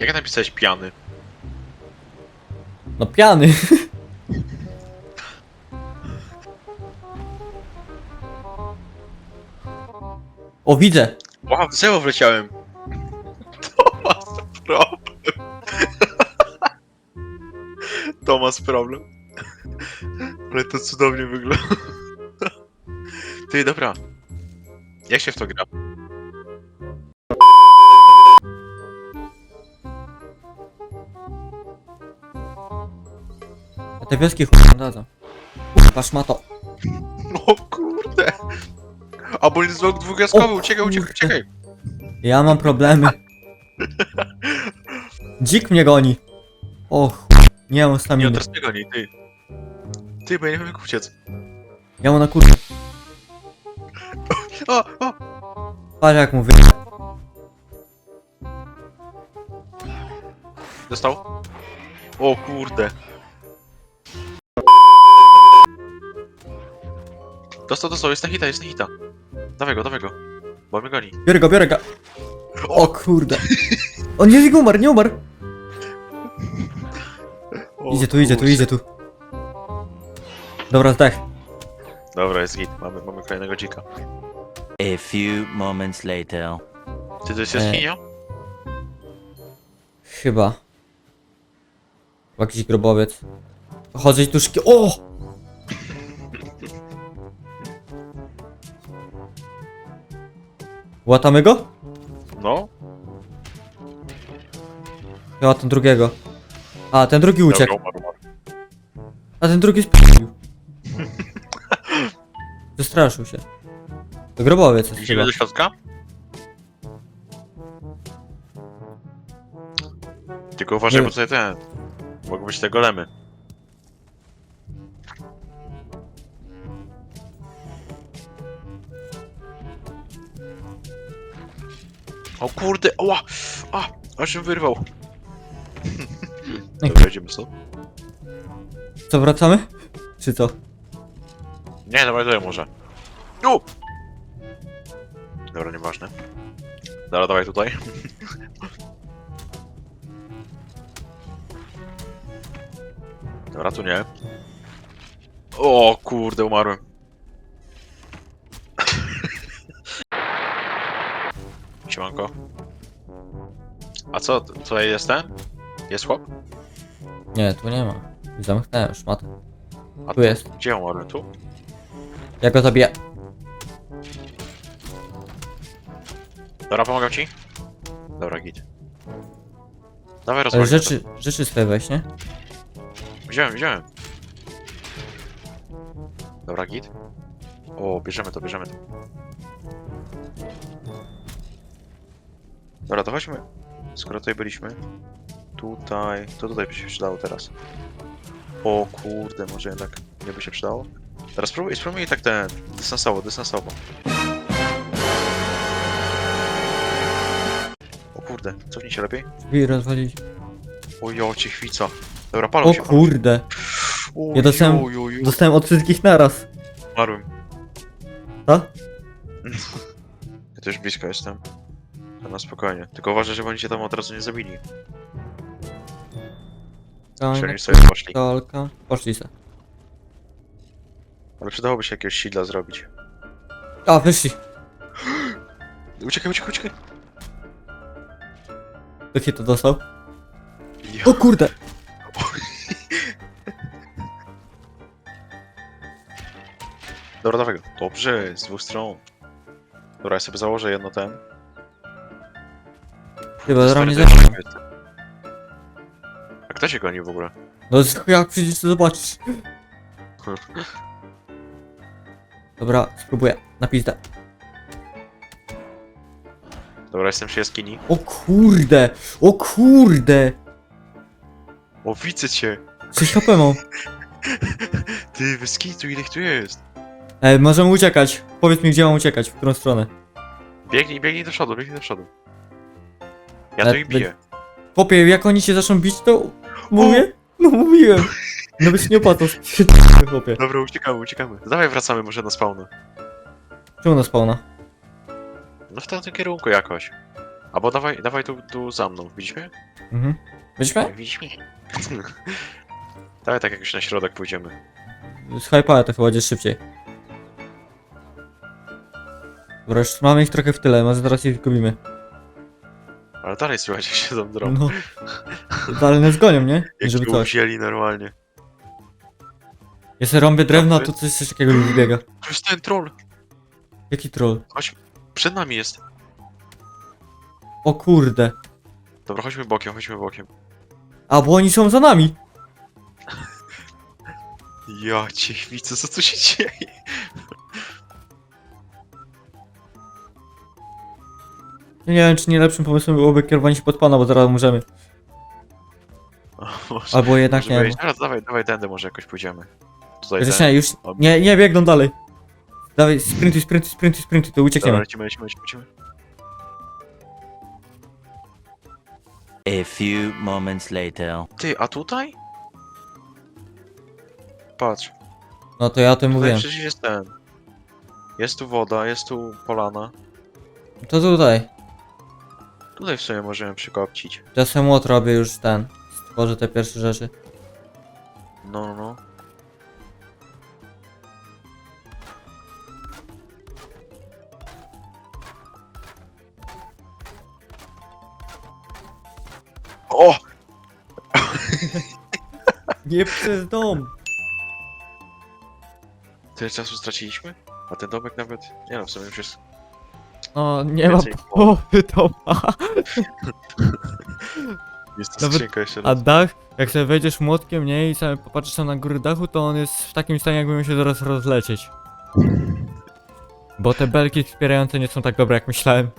Jak napisałeś piany? No piany. O, widzę. Wow, w drzewo wleciałem. Tomas problem. Tomas problem. Ale to cudownie wygląda. Ty, dobra. Jak się w to gra? Te wioski chuj. Kurwa, szmato. O kurde. A bo jest zwłok dwugwiazdkowy, O uciekaj, uciekaj, kurde. uciekaj. Ja mam problemy. Dzik mnie goni. O chuj. Nie mam Nie, staminy. teraz nie goni, ty. Ty, bo ja nie wiem jak uciec. Ja mam na kurwa. O, o! Patrz jak mówię. Dostał? O kurde. Dostał, dostał, jest na hita, jest na hita. Dawaj go, dawaj go. Bo mnie goni. Biorę go, biorę go. O kurde. On nie umarł, nie umarł. O, Idzie tu, idzie tu, kurczę. idzie tu. Dobra, zdech. Dobra, jest git, mamy, mamy kolejnego dzika. A few moments later. Ty to jest E. jaskinia? Chyba. Jakiś grobowiec. Chodzę tu szki... O! Łatamy go? No. Ja ten drugiego. A, ten drugi uciekł. Dobra, umarł, umarł. A ten drugi sp***ił. Wystraszył się. To grobowiec jest Idziemy chyba. do środka? Tylko uważaj, Nie. bo tutaj ten... Mogą być te golemy. O kurde, oła! A! Aż się wyrwał. Dobra, idziemy stąd. Co, wracamy? Czy co? Nie, dawaj tutaj może. U! Dobra, nieważne. Dobra, dawaj tutaj. Dobra, tu nie. O kurde, umarłem. Siemanko. A co, tutaj jest ten? Jest chłop? Nie, tu nie ma. Zamknąłem szmatę. A Tu jest. Gdzie umarłem? Tu? Ja go zabiję. Dobra, pomagam ci? Dobra, git. Dawaj Ale rozwalimy rzeczy, rzeczy swoje weź, nie? Wziąłem, wziąłem. Dobra, git. O, bierzemy to, bierzemy to. Dobra, to chodźmy. Skoro tutaj byliśmy. Tutaj. To tutaj by się przydało teraz. O kurde, może jednak nie by się przydało. Teraz spróbuj, spróbuj tak ten. Dystansowo, dystansowo. O kurde, cofnij się lepiej. Drzwi rozwalić. O jo, ciechwica. Dobra, palą O się. palą się. kurde. O, Ja dostałem- jo, jo, jo. Dostałem od wszystkich naraz. Umarłem. Co? Ja też blisko jestem. To na spokojnie. Tylko uważaj, żeby oni cię tam od razu nie zabili. Żeby oni sobie poszli. Kalka. Poszli se. Ale przydałoby się jakiegoś sidla zrobić. A, wyszli. Uciekaj, uciekaj, uciekaj! Kto się to dostał? Ja. O kurde. Dobra, dawaj go. Dobrze, z dwóch stron. Dobra, ja sobie założę jedno ten. Chyba zaraz mnie zeszło. A kto się goni w ogóle? No jak przyjdziesz to zobaczysz. Dobra, spróbuję. Na pizdę. Dobra, jestem przy jaskini. O kurde. O kurde. O, widzę cię! 6 HP mam. Ty, wyskitu, ile ich tu jest? Ej, możemy uciekać. Powiedz mi, gdzie mam uciekać, w którą stronę. Biegnij, biegnij do przodu, biegnij do przodu. Ja Ale tu ich biję. Chłopie, jak oni się zaczną bić, to mówię. No mówiłem. Nawet się nie opłacał. Chłopie. Dobra, uciekamy, uciekamy. Dawaj wracamy może na spawna. Czemu na spawna? No w tamtym kierunku jakoś. Albo dawaj, dawaj tu, tu za mną, widzisz mnie? Mhm. Byliśmy? Widzisz mnie? dawaj tak jakoś na środek pójdziemy. Z hypa to chyba będzie szybciej. Dobra, już mamy ich trochę w tyle, może zaraz ich zgubimy. Ale dalej słychać jak się tam drą. No. Dalej nas gonią, nie? Jak Żeby coś. wzięli normalnie. Ja sobie rąbię tu coś, coś takiego mi wybiega. To jest ten troll! Jaki troll? Przed nami jest. O kurde. Dobra, chodźmy bokiem, chodźmy bokiem. A, bo oni są za nami. Ja cię widzę, co tu się dzieje? Nie wiem, czy nie lepszym pomysłem byłoby kierowanie się pod pana, bo zaraz umrzemy. Może, Albo jednak może nie. być. Teraz dawaj, dawaj tędy może jakoś pójdziemy. Tutaj Chociaż nie, już nie, nie biegną dalej. Dawaj, sprintuj, sprintuj, sprintuj, sprintuj, to Dobra, uciekniemy. lecimy, lecimy, lecimy, lecimy. A few moments later. Ty, a tutaj? Patrz, No to ja o tym tutaj mówiłem. przecież jest ten. Jest tu woda, jest tu polana. To tutaj. Tutaj w sumie możemy przykopcić. Sobie młot robię już ten. Stworzę te pierwsze rzeczy. No, no, no. O! Nie przez dom! Tyle czasu straciliśmy? A ten domek nawet... Nie no, w sumie już jest... O, nie ma Więcej. połowy doma. Jest to Nawet- skrzynka jeszcze A raz. dach, jak sobie wejdziesz młotkiem, nie, i sobie popatrzysz tam na góry dachu, to on jest w takim stanie, jakby miał się zaraz rozlecieć. Bo te belki wspierające nie są tak dobre, jak myślałem.